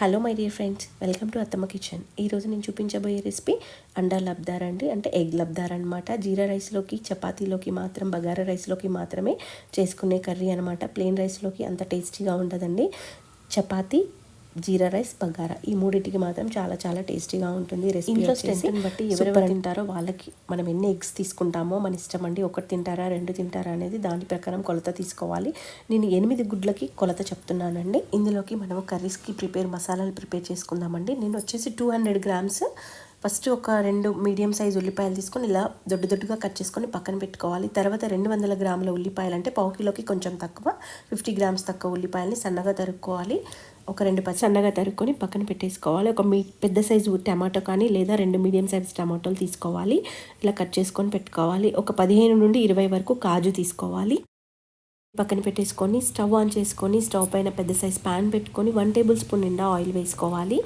Hello my dear friends welcome to Attamma kitchen. ఈరోజు నేను చూపించబోయే రెసిపీ అండా లబ్దార్ అండి. అంటే ఎగ్ లబ్దార్ అనమాట జీరా రైస్లోకి చపాతీలోకి మాత్రం బగారా రైస్లోకి మాత్రమే చేసుకునే కర్రీ అనమాట ప్లెయిన్ రైస్లోకి అంత టేస్టీగా ఉండదండి. చపాతీ జీరా రైస్ బగారా. ఈ మూడింటికి మాత్రం చాలా చాలా టేస్టీగా ఉంటుంది రెసిపీ స్ట్రెంత్ని బట్టి ఎవరెవరు తింటారో వాళ్ళకి మనం ఎన్ని ఎగ్స్ తీసుకుంటామో మన ఇష్టం అండి. ఒకటి తింటారా రెండు తింటారా అనేది దాని ప్రకారం కొలత తీసుకోవాలి. నేను ఎనిమిది గుడ్లకి కొలత చెప్తున్నానండి. ఇందులోకి మనం కర్రీస్కి ప్రిపేర్ మసాలాలు ప్రిపేర్ చేసుకుందామండి. నేను వచ్చేసి టూ హండ్రెడ్ గ్రామ్స్ ఫస్ట్ ఒక రెండు మీడియం సైజ్ ఉల్లిపాయలు తీసుకొని ఇలా దొడ్డు దొడ్డుగా కట్ చేసుకొని పక్కన పెట్టుకోవాలి. తర్వాత రెండు వందల గ్రాముల ఉల్లిపాయలు అంటే పావు కిలోకి కొంచెం తక్కువ ఫిఫ్టీ గ్రామ్స్ తక్కువ ఉల్లిపాయలని సన్నగా తరుక్కోవాలి. ఒక రెండు పచ్చి సన్నగా తరుక్కొని పక్కన పెట్టేసుకోవాలి. ఒక మీ పెద్ద సైజు టమాటో కానీ లేదా రెండు మీడియం సైజ్ టమాటోలు తీసుకోవాలి. ఇలా కట్ చేసుకొని పెట్టుకోవాలి. ఒక పదిహేను నుండి ఇరవై వరకు కాజు తీసుకోవాలి. పక్కన పెట్టేసుకొని స్టవ్ ఆన్ చేసుకొని స్టవ్ పైన పెద్ద సైజ్ ప్యాన్ పెట్టుకొని వన్ టేబుల్ స్పూన్ నిండా ఆయిల్ వేసుకోవాలి.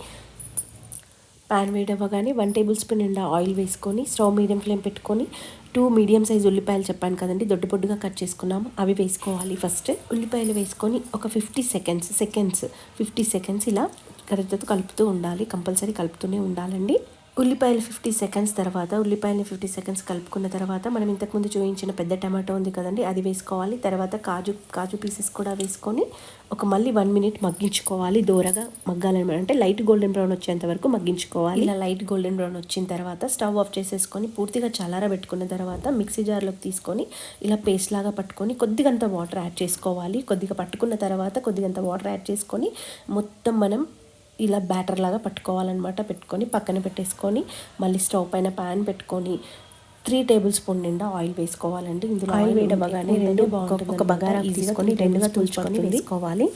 ప్యాన్ వేడవ్వగానే వన్ టేబుల్ స్పూన్ నిండా ఆయిల్ వేసుకొని స్టవ్ మీడియం ఫ్లేమ్ పెట్టుకొని టూ మీడియం సైజ్ ఉల్లిపాయలు చెప్పాను కదండి దొడ్డు పొడ్డుగా కట్ చేసుకున్నాము. అవి వేసుకోవాలి ఫస్ట్ ఉల్లిపాయలు వేసుకొని ఒక fifty seconds seconds fifty seconds ఇలా కరెక్ట్తో కలుపుతూ ఉండాలి. కంపల్సరీ కలుపుతూనే ఉండాలండి. ఉల్లిపాయలు ఫిఫ్టీ సెకండ్స్ తర్వాత ఉల్లిపాయలు ఫిఫ్టీ సెకండ్స్ కలుపుకున్న తర్వాత మనం ఇంతకుముందు చూపించిన పెద్ద టమాటో ఉంది కదండి అది వేసుకోవాలి. తర్వాత కాజు కాజు పీసెస్ కూడా వేసుకొని ఒక మళ్ళీ వన్ మినిట్ మగ్గించుకోవాలి. దూరగా మగ్గాలన్నమాట అంటే లైట్ గోల్డెన్ బ్రౌన్ వచ్చేంత వరకు మగ్గించుకోవాలి. ఇలా లైట్ గోల్డెన్ బ్రౌన్ వచ్చిన తర్వాత స్టవ్ ఆఫ్ చేసేసుకొని పూర్తిగా చల్లారబెట్టుకున్న తర్వాత మిక్సీ జార్లోకి తీసుకొని ఇలా పేస్ట్ లాగా పట్టుకొని కొద్దిగంత వాటర్ యాడ్ చేసుకోవాలి. కొద్దిగా పట్టుకున్న తర్వాత కొద్దిగంత వాటర్ యాడ్ చేసుకొని మొత్తం మనం ఇలా బ్యాటర్ లాగా పట్టుకోవాలన్నమాట. పెట్టుకొని పక్కన పెట్టేసుకొని మళ్ళీ స్టవ్ పైన ప్యాన్ పెట్టుకొని త్రీ టేబుల్ స్పూన్ నిండా ఆయిల్ వేసుకోవాలండి. ఇందులో ఆయిల్ వేయడమగానే రెండు ఒక బగారా తీసుకొని రెండుగా తులుచుకొని వేసుకోవాలి.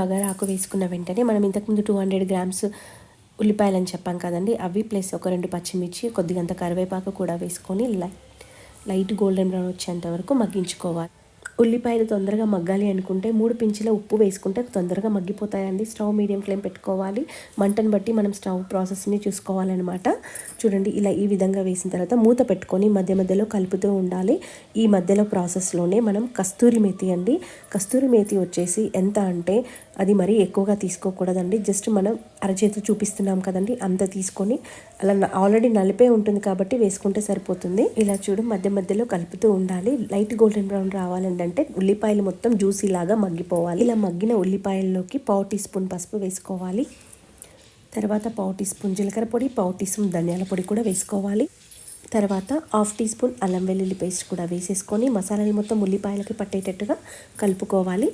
బగారా ఆకు వేసుకున్న వెంటనే మనం ఇంతకుముందు టూ హండ్రెడ్ గ్రామ్స్ ఉల్లిపాయలు అని చెప్పాం కదండి. అవి ప్లస్ ఒక రెండు పచ్చిమిర్చి కొద్దిగంత కరివేపాకు కూడా వేసుకొని లైట్ లైట్ గోల్డెన్ బ్రౌన్ వచ్చేంత వరకు మగ్గించుకోవాలి. ఉల్లిపాయలు తొందరగా మగ్గాలి అనుకుంటే మూడు పించుల ఉప్పు వేసుకుంటే తొందరగా మగ్గిపోతాయండి. స్టవ్ మీడియం ఫ్లేమ్ పెట్టుకోవాలి. మంటను బట్టి మనం స్టవ్ ప్రాసెస్ని చూసుకోవాలన్నమాట. చూడండి ఇలా ఈ విధంగా వేసిన తర్వాత మూత పెట్టుకొని మధ్య మధ్యలో కలుపుతూ ఉండాలి. ఈ మధ్యలో ప్రాసెస్లోనే మనం కస్తూరి మేతి అండి. కస్తూరి మేతి వచ్చేసి ఎంత అంటే అది మరీ ఎక్కువగా తీసుకోకూడదండి. జస్ట్ మనం అరచేతి చూపిస్తున్నాం కదండి అంత తీసుకొని అలా ఆల్రెడీ నలిపే ఉంటుంది కాబట్టి వేసుకుంటే సరిపోతుంది. ఇలా చూడు మధ్య మధ్యలో కలుపుతూ ఉండాలి. లైట్ గోల్డెన్ బ్రౌన్ రావాలంటే ఉల్లిపాయలు మొత్తం జ్యూసీ లాగా మగ్గిపోవాలి. ఇలా మగ్గిన ఉల్లిపాయల్లోకి పావు టీ స్పూన్ పసుపు వేసుకోవాలి. తర్వాత పావు టీ స్పూన్ జీలకర్ర పొడి పావు టీ స్పూన్ ధనియాల పొడి కూడా వేసుకోవాలి. తర్వాత హాఫ్ టీ స్పూన్ అల్లం వెల్లుల్లి పేస్ట్ కూడా వేసేసుకొని మసాలాలు మొత్తం ఉల్లిపాయలకి పట్టేటట్టుగా కలుపుకోవాలి.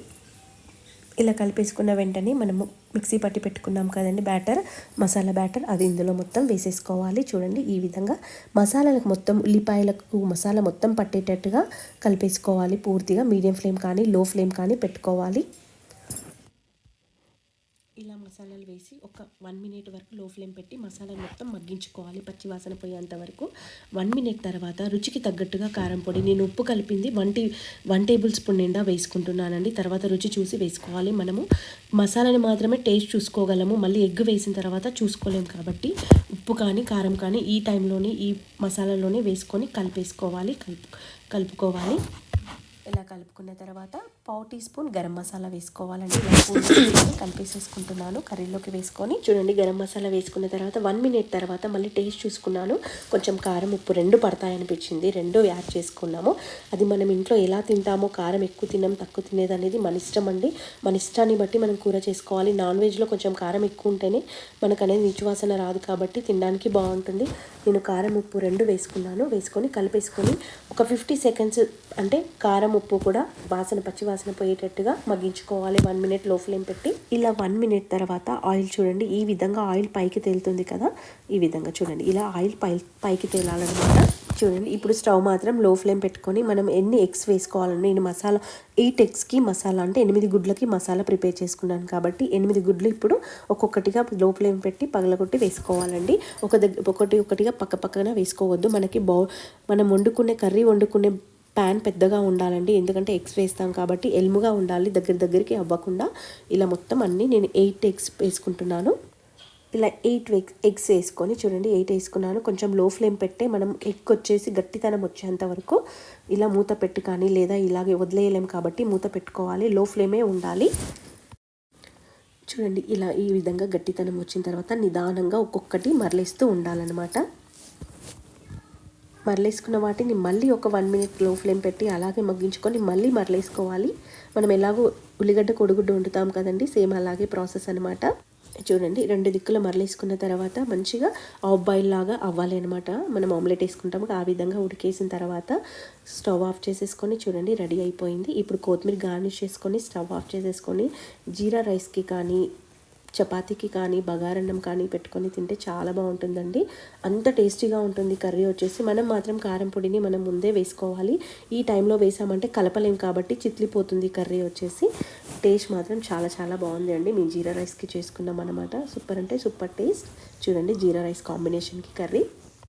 ఇలా కలిపేసుకున్న వెంటనే మనము మిక్సీ పట్టి పెట్టుకున్నాం కదండి బ్యాటర్ మసాలా బ్యాటర్. అది ఇందులో మొత్తం వేసేసుకోవాలి. చూడండి ఈ విధంగా మసాలాలకు మొత్తం ఉల్లిపాయలకు మసాలా మొత్తం పట్టేటట్టుగా కలిపేసుకోవాలి పూర్తిగా. మీడియం ఫ్లేమ్ కానీ లో ఫ్లేమ్ కానీ పెట్టుకోవాలి. మసాలాలు వేసి ఒక వన్ మినిట్ వరకు లో ఫ్లేమ్ పెట్టి మసాలా మొత్తం మగ్గించుకోవాలి పచ్చి వాసన పోయేంత వరకు. వన్ మినిట్ తర్వాత రుచికి తగ్గట్టుగా కారం పొడి నేను ఉప్పు కలిపింది one tea one tablespoon నిండా వేసుకుంటున్నానండి. తర్వాత రుచి చూసి వేసుకోవాలి మనము. మసాలాని మాత్రమే టేస్ట్ చూసుకోగలము. మళ్ళీ ఎగ్ వేసిన తర్వాత చూసుకోలేము కాబట్టి ఉప్పు కానీ కారం కానీ ఈ టైంలోనే ఈ మసాలాలోనే వేసుకొని కలిపేసుకోవాలి. కలుపు కలుపుకోవాలి. ఇలా కలుపుకున్న తర్వాత పావు టీ స్పూన్ గరం మసాలా వేసుకోవాలండి. కలిపేసేసుకుంటున్నాను. కర్రీలోకి వేసుకొని చూడండి గరం మసాలా వేసుకున్న తర్వాత వన్ మినిట్ తర్వాత మళ్ళీ టేస్ట్ చూసుకున్నాను. కొంచెం కారం ఉప్పు రెండు పడతాయనిపించింది రెండు యాడ్ చేసుకున్నాము. అది మనం ఇంట్లో ఎలా తింటామో కారం ఎక్కువ తిన్నాం తక్కువ తినేది అనేది మన ఇష్టం అండి. మన ఇష్టాన్ని బట్టి మనం కూర చేసుకోవాలి. నాన్ వెజ్లో కొంచెం కారం ఎక్కువ ఉంటేనే మనకు అనేది నిచువాసన రాదు కాబట్టి తినడానికి బాగుంటుంది. నేను కారం ఉప్పు రెండు వేసుకున్నాను. వేసుకొని కలిపేసుకొని ఒక ఫిఫ్టీ సెకండ్స్ అంటే కారం ఉప్పు కూడా వాసన పచ్చి వాసన పోయేటట్టుగా మగ్గించుకోవాలి. వన్ మినిట్లో ఫ్లేమ్ పెట్టి. ఇలా వన్ మినిట్ తర్వాత ఆయిల్ చూడండి. ఈ విధంగా ఆయిల్ పైకి తేలుతుంది కదా? ఈ విధంగా చూడండి. ఇలా ఆయిల్ పై పైకి తేలాలన్నమాట. చూడండి. ఇప్పుడు స్టవ్ మాత్రం లో ఫ్లేమ్ పెట్టుకొని మనం ఎన్ని ఎగ్స్ వేసుకోవాలని నేను మసాలా ఎయిట్ ఎగ్స్కి మసాలా అంటే ఎనిమిది గుడ్లకి మసాలా ప్రిపేర్ చేసుకున్నాను కాబట్టి ఎనిమిది గుడ్లు ఇప్పుడు ఒక్కొక్కటిగా లో ఫ్లేమ్ పెట్టి పగలగొట్టి వేసుకోవాలండి. ఒక దగ్గర ఒకటి ఒకటిగా పక్క పక్కన వేసుకోవద్దు. మనకి బౌ మనం వండుకునే కర్రీ వండుకునే ప్యాన్ పెద్దగా ఉండాలండి. ఎందుకంటే ఎగ్స్ వేస్తాం కాబట్టి ఎల్ముగా ఉండాలి. దగ్గర దగ్గరికి అవ్వకుండా ఇలా మొత్తం అన్నీ నేను ఎయిట్ ఎగ్స్ వేసుకుంటున్నాను. ఇలా ఎయిట్ ఎగ్స్ వేసుకొని చూడండి ఎయిట్ వేసుకున్నాను. కొంచెం లో ఫ్లేమ్ పెట్టే మనం ఎగ్ వచ్చేసి గట్టితనం వచ్చేంత వరకు ఇలా మూత పెట్టి కానీ లేదా ఇలాగే వదిలేయలేం కాబట్టి మూత పెట్టుకోవాలి. లో ఫ్లేమే ఉండాలి. చూడండి ఇలా ఈ విధంగా గట్టితనం వచ్చిన తర్వాత నిదానంగా ఒక్కొక్కటి మరలేస్తూ ఉండాలన్నమాట. మరలేసుకున్న వాటిని మళ్ళీ ఒక వన్ మినిట్లో ఫ్లేమ్ పెట్టి అలాగే మగ్గించుకొని మళ్ళీ మరలేసుకోవాలి. మనం ఎలాగో ఉల్లిగడ్డ కొడుగుడ్డు వండుతాం కదండి సేమ్ అలాగే ప్రాసెస్ అనమాట చూడండి రెండు దిక్కులు మరలేసుకున్న తర్వాత మంచిగా ఆఫ్ బాయిల్ లాగా అవ్వాలి అనమాట మనం ఆమ్లెట్ వేసుకుంటాము ఆ విధంగా ఉడికేసిన తర్వాత స్టవ్ ఆఫ్ చేసేసుకొని చూడండి రెడీ అయిపోయింది. ఇప్పుడు కొత్తిమీర గార్నిష్ చేసుకొని స్టవ్ ఆఫ్ చేసేసుకొని జీరా రైస్కి కానీ చపాతీకి కానీ బగారన్నం కానీ పెట్టుకొని తింటే చాలా బాగుంటుందండి. అంత టేస్టీగా ఉంటుంది కర్రీ వచ్చేసి. మనం మాత్రం కారం పొడిని మనం ముందే వేసుకోవాలి. ఈ టైంలో వేసామంటే కలపలేం కాబట్టి చిట్లిపోతుంది కర్రీ వచ్చేసి. టేస్ట్ మాత్రం చాలా చాలా బాగుంది అండి. మేము జీరా రైస్కి చేసుకున్నాం అనమాట సూపర్ అంటే సూపర్ టేస్ట్. చూడండి జీరా రైస్ కాంబినేషన్కి కర్రీ.